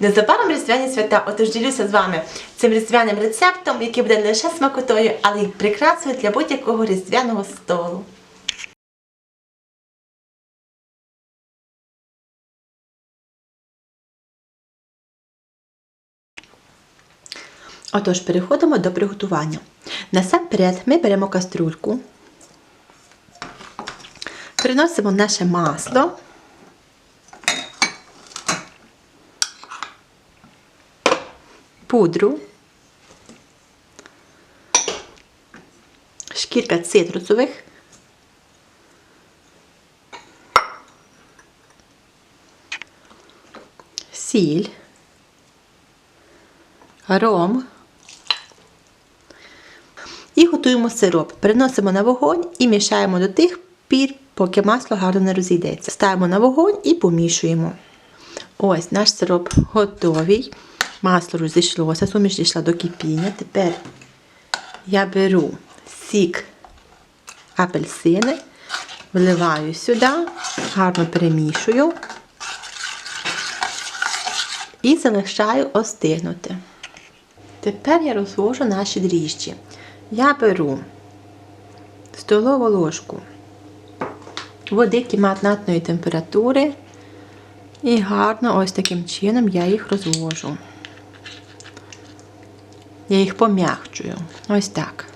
Незабаром різдвяні свята, отож ділюся з вами цим різдвяним рецептом, який буде не лише смакотою, але й прикрасою для будь-якого різдвяного столу. Отож, переходимо до приготування. Насамперед ми беремо каструльку, приносимо наше масло. Пудру, шкірка цитрусових, сіль, ром. І готуємо сироп. Переносимо на вогонь і мішаємо до тих пір, поки масло гарно не розійдеться. Ставимо на вогонь і помішуємо. Ось наш сироп готовий. Масло розійшлося, суміш дійшла до кипіння. Тепер я беру сік апельсини, вливаю сюди, гарно перемішую і залишаю остигнути. Тепер я розвожу наші дріжджі. Я беру столову ложку води кімнатної температури і гарно ось таким чином я їх розвожу. Я їх пом'якчую. Ось так.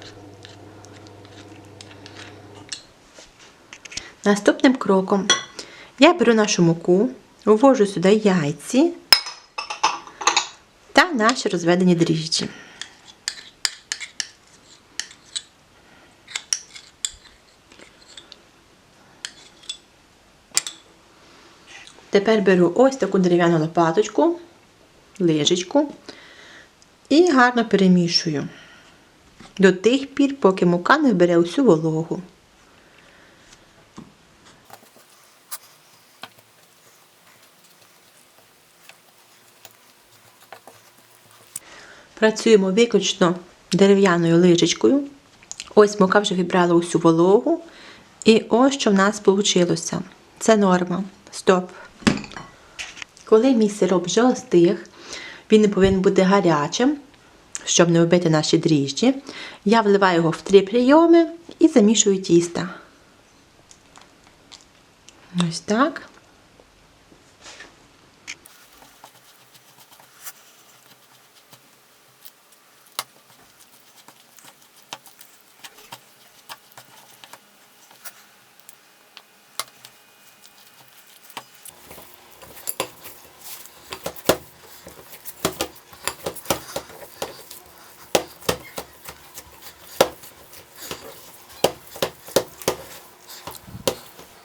Наступним кроком я беру нашу муку, ввожу сюди яйці та наші розведені дріжджі. Тепер беру ось таку дерев'яну лопаточку, лижечку і гарно перемішую до тих пір, поки мука не вбере усю вологу. Працюємо виключно дерев'яною лижечкою. Ось мука вже вібрала усю вологу. І ось що в нас вийшло. Це норма. Стоп. Коли мій сироп вже остиг, він не повинен бути гарячим, щоб не вбити наші дріжджі. Я вливаю його в три прийоми і замішую тісто. Ось так.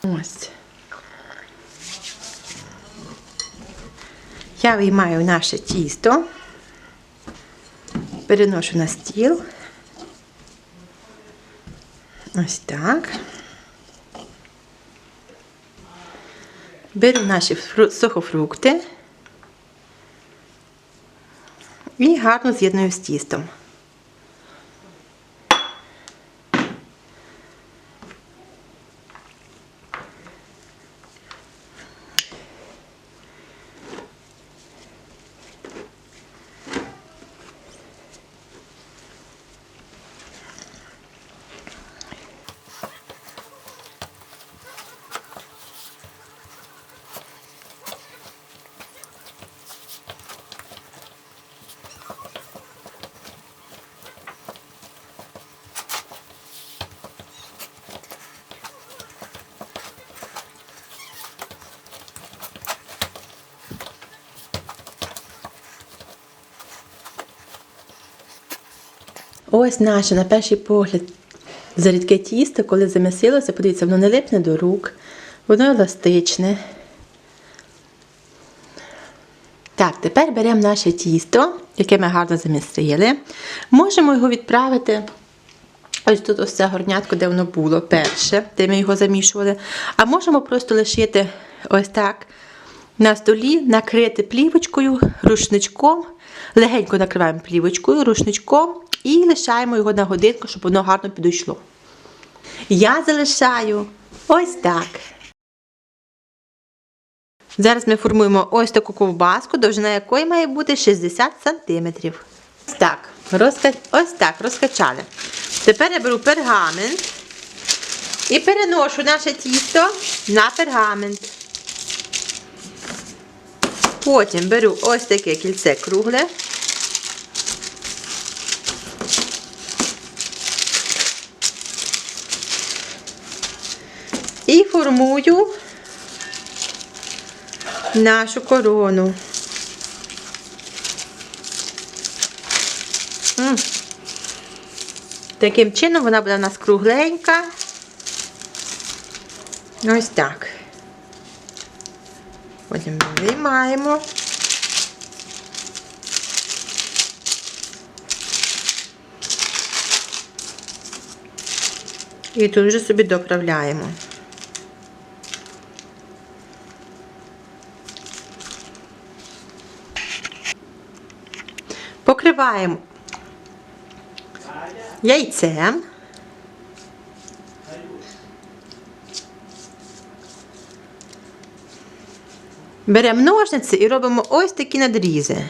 Ось. Я виймаю наше тісто, переношу на стіл. Ось так. Беру наші сухофрукти і гарно з'єдную з тістом. Ось наше, на перший погляд, зарідке тісто, коли замісилося, подивіться, воно не липне до рук, воно еластичне. Так, тепер беремо наше тісто, яке ми гарно замісили. Можемо його відправити ось тут ось це горнятко, де воно було перше, де ми його замішували. А можемо просто лишити ось так на столі, накрити плівочкою, рушничком, легенько накриваємо плівочкою, рушничком і лишаємо його на годинку, щоб воно гарно підійшло. Я залишаю ось так. Зараз ми формуємо ось таку ковбаску, довжина якої має бути 60 см. Ось так, розка... ось так розкачали. Тепер я беру пергамент і переношу наше тісто на пергамент. Потім беру ось таке кільце кругле. І формую нашу корону. Таким чином вона буде у нас кругленька. Ось так. Потім виймаємо. І тут вже собі доправляємо. Покриваємо яйцем. Беремо ножниці і робимо ось такі надрізи.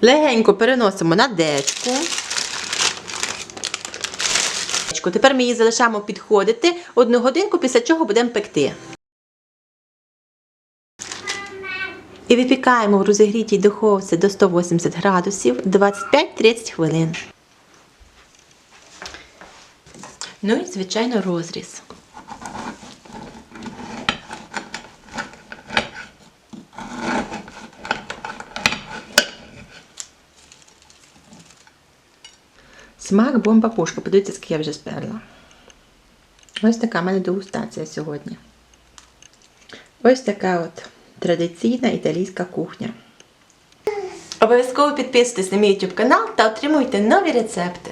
Легенько переносимо на дечку. Тепер ми її залишаємо підходити одну годинку, після чого будемо пекти. І випікаємо в розігрітій духовці до 180 градусів 25-30 хвилин. Ну і, звичайно, розріз. Смак бомба пушка. Подивіться, скільки я вже сперла. Ось така в мене дегустація сьогодні. Ось така от традиційна італійська кухня. Обов'язково підписуйтесь на мій YouTube канал та отримуйте нові рецепти.